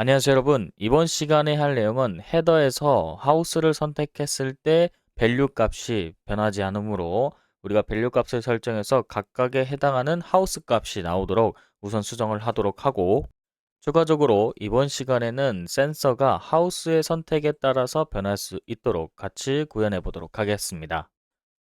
안녕하세요 여러분 이번 시간에 할 내용은 헤더에서 하우스를 선택했을 때 밸류 값이 변하지 않으므로 우리가 밸류 값을 설정해서 각각에 해당하는 하우스 값이 나오도록 우선 수정을 하도록 하고 추가적으로 이번 시간에는 센서가 하우스의 선택에 따라서 변할 수 있도록 같이 구현해 보도록 하겠습니다.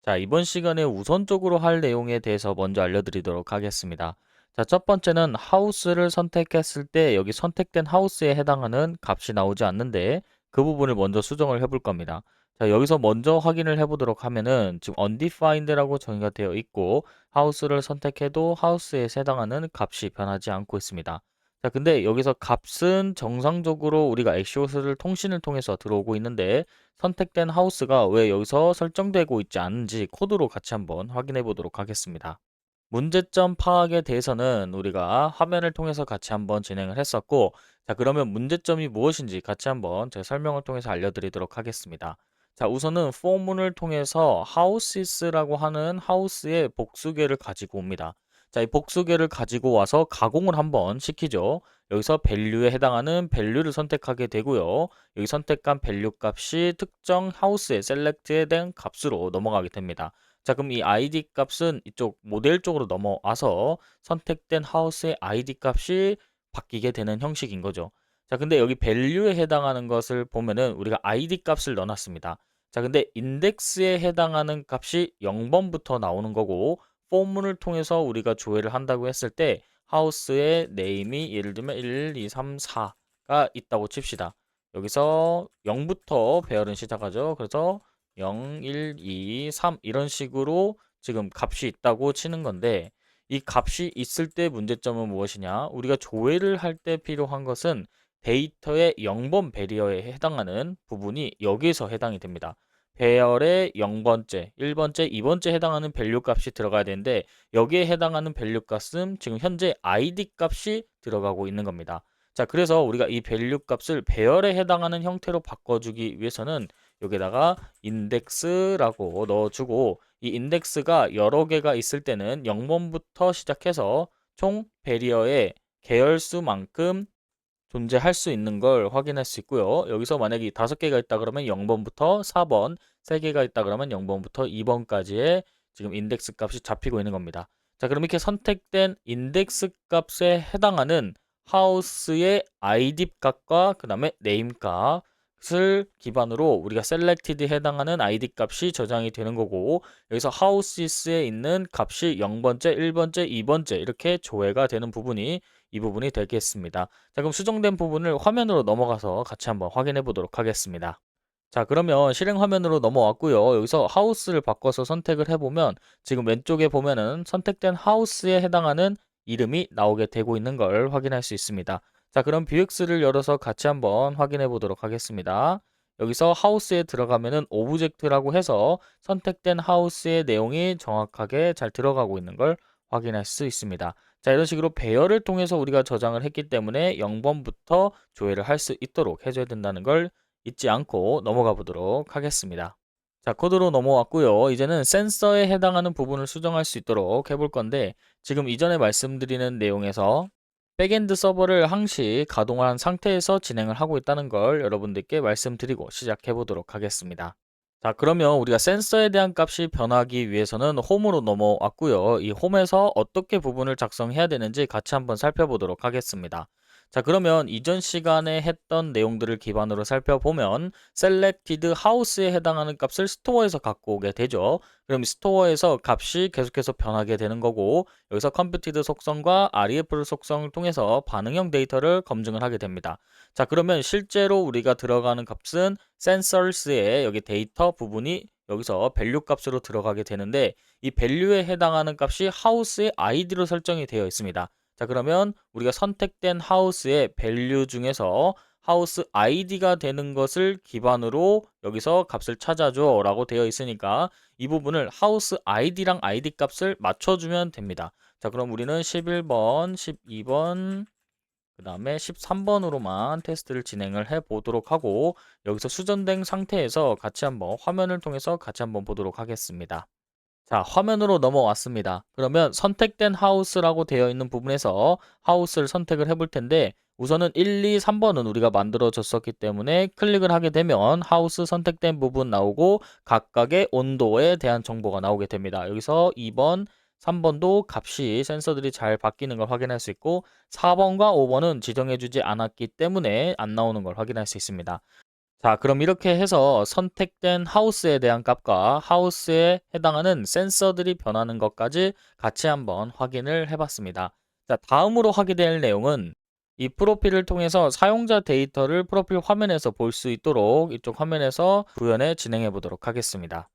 자 이번 시간에 우선적으로 할 내용에 대해서 먼저 알려드리도록 하겠습니다. 자, 첫 번째는 하우스를 선택했을 때 여기 선택된 하우스에 해당하는 값이 나오지 않는데 그 부분을 먼저 수정을 해볼 겁니다. 자, 여기서 먼저 확인을 해보도록 하면은 지금 undefined라고 정의가 되어 있고 하우스를 선택해도 하우스에 해당하는 값이 변하지 않고 있습니다. 자, 근데 여기서 값은 정상적으로 우리가 엑시오스를 통신을 통해서 들어오고 있는데 선택된 하우스가 왜 여기서 설정되고 있지 않은지 코드로 같이 한번 확인해 보도록 하겠습니다. 문제점 파악에 대해서는 우리가 화면을 통해서 같이 한번 진행을 했었고, 자, 그러면 문제점이 무엇인지 같이 한번 제 설명을 통해서 알려드리도록 하겠습니다. 자, 우선은 포문을 통해서 houses라고 하는 하우스의 복수계를 가지고 옵니다. 자, 이 복수계를 가지고 와서 가공을 한번 시키죠. 여기서 value에 해당하는 value를 선택하게 되고요. 여기 선택한 value 값이 특정 하우스의 select에 대한 값으로 넘어가게 됩니다. 자, 그럼 이 id 값은 이쪽 모델 쪽으로 넘어와서 선택된 하우스의 id 값이 바뀌게 되는 형식인 거죠. 자, 근데 여기 value에 해당하는 것을 보면은 우리가 id 값을 넣어놨습니다. 자, 근데 인덱스에 해당하는 값이 0번부터 나오는 거고 포문을 통해서 우리가 조회를 한다고 했을 때 하우스의 네임이 예를 들면 1, 2, 3, 4가 있다고 칩시다. 여기서 0부터 배열은 시작하죠. 그래서 0, 1, 2, 3 이런 식으로 지금 값이 있다고 치는 건데 이 값이 있을 때 문제점은 무엇이냐? 우리가 조회를 할 때 필요한 것은 데이터의 0번 배리어에 해당하는 부분이 여기에서 해당이 됩니다. 배열의 0번째, 1번째, 2번째 해당하는 밸류 값이 들어가야 되는데 여기에 해당하는 밸류 값은 지금 현재 id 값이 들어가고 있는 겁니다. 자, 그래서 우리가 이 밸류 값을 배열에 해당하는 형태로 바꿔주기 위해서는 여기다가 인덱스라고 넣어주고 이 인덱스가 여러 개가 있을 때는 0번부터 시작해서 총 베리어의 계열수만큼 존재할 수 있는 걸 확인할 수 있고요. 여기서 만약에 다섯 개가 있다 그러면 0번부터 4번, 세 개가 있다 그러면 0번부터 2번까지의 지금 인덱스 값이 잡히고 있는 겁니다. 자, 그럼 이렇게 선택된 인덱스 값에 해당하는 하우스의 id 값과 그 다음에 네임 값을 기반으로 우리가 selected에 해당하는 id 값이 저장이 되는 거고 여기서 houses에 있는 값이 0번째, 1번째, 2번째 이렇게 조회가 되는 부분이 이 부분이 되겠습니다. 자, 그럼 수정된 부분을 화면으로 넘어가서 같이 한번 확인해 보도록 하겠습니다. 자, 그러면 실행 화면으로 넘어왔고요. 여기서 하우스를 바꿔서 선택을 해보면 지금 왼쪽에 보면은 선택된 하우스에 해당하는 이름이 나오게 되고 있는 걸 확인할 수 있습니다. 자, 그럼 뷰엑스를 열어서 같이 한번 확인해 보도록 하겠습니다. 여기서 하우스에 들어가면은 오브젝트라고 해서 선택된 하우스의 내용이 정확하게 잘 들어가고 있는 걸 확인할 수 있습니다. 자, 이런 식으로 배열을 통해서 우리가 저장을 했기 때문에 0번부터 조회를 할 수 있도록 해줘야 된다는 걸 잊지 않고 넘어가 보도록 하겠습니다. 자, 코드로 넘어왔고요. 이제는 센서에 해당하는 부분을 수정할 수 있도록 해볼 건데 지금 이전에 말씀드리는 내용에서 백엔드 서버를 항시 가동한 상태에서 진행을 하고 있다는 걸 여러분들께 말씀드리고 시작해 보도록 하겠습니다. 자, 그러면 우리가 센서에 대한 값이 변하기 위해서는 홈으로 넘어왔고요. 이 홈에서 어떻게 부분을 작성해야 되는지 같이 한번 살펴보도록 하겠습니다. 자, 그러면 이전 시간에 했던 내용들을 기반으로 살펴보면 selected house에 해당하는 값을 스토어에서 갖고 오게 되죠. 그럼 스토어에서 값이 계속해서 변하게 되는 거고 여기서 computed 속성과 ref 속성을 통해서 반응형 데이터를 검증을 하게 됩니다. 자, 그러면 실제로 우리가 들어가는 값은 sensors의 여기 데이터 부분이 여기서 밸류 값으로 들어가게 되는데 이 밸류에 해당하는 값이 house의 id로 설정이 되어 있습니다. 자, 그러면 우리가 선택된 하우스의 밸류 중에서 하우스 아이디가 되는 것을 기반으로 여기서 값을 찾아줘 라고 되어 있으니까 이 부분을 하우스 아이디랑 아이디 값을 맞춰주면 됩니다. 자, 그럼 우리는 11번, 12번, 그 다음에 13번으로만 테스트를 진행을 해 보도록 하고 여기서 수정된 상태에서 같이 한번 화면을 통해서 같이 한번 보도록 하겠습니다. 자, 화면으로 넘어왔습니다. 그러면 선택된 하우스라고 되어 있는 부분에서 하우스를 선택을 해볼 텐데 우선은 1, 2, 3번은 우리가 만들어졌었기 때문에 클릭을 하게 되면 하우스 선택된 부분 나오고 각각의 온도에 대한 정보가 나오게 됩니다. 여기서 2번, 3번도 값이 센서들이 잘 바뀌는 걸 확인할 수 있고 4번과 5번은 지정해주지 않았기 때문에 안 나오는 걸 확인할 수 있습니다. 자, 그럼 이렇게 해서 선택된 하우스에 대한 값과 하우스에 해당하는 센서들이 변하는 것까지 같이 한번 확인을 해봤습니다. 자, 다음으로 하게 될 내용은 이 프로필을 통해서 사용자 데이터를 프로필 화면에서 볼 수 있도록 이쪽 화면에서 구현해 진행해 보도록 하겠습니다.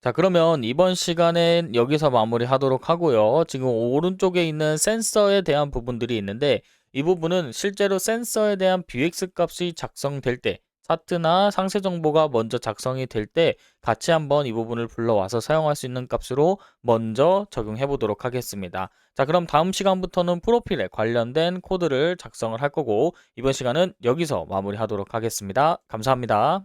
자, 그러면 이번 시간엔 여기서 마무리 하도록 하고요. 지금 오른쪽에 있는 센서에 대한 부분들이 있는데 이 부분은 실제로 센서에 대한 BX 값이 작성될 때 차트나 상세 정보가 먼저 작성이 될 때 같이 한번 이 부분을 불러와서 사용할 수 있는 값으로 먼저 적용해 보도록 하겠습니다. 자, 그럼 다음 시간부터는 프로필에 관련된 코드를 작성을 할 거고 이번 시간은 여기서 마무리하도록 하겠습니다. 감사합니다.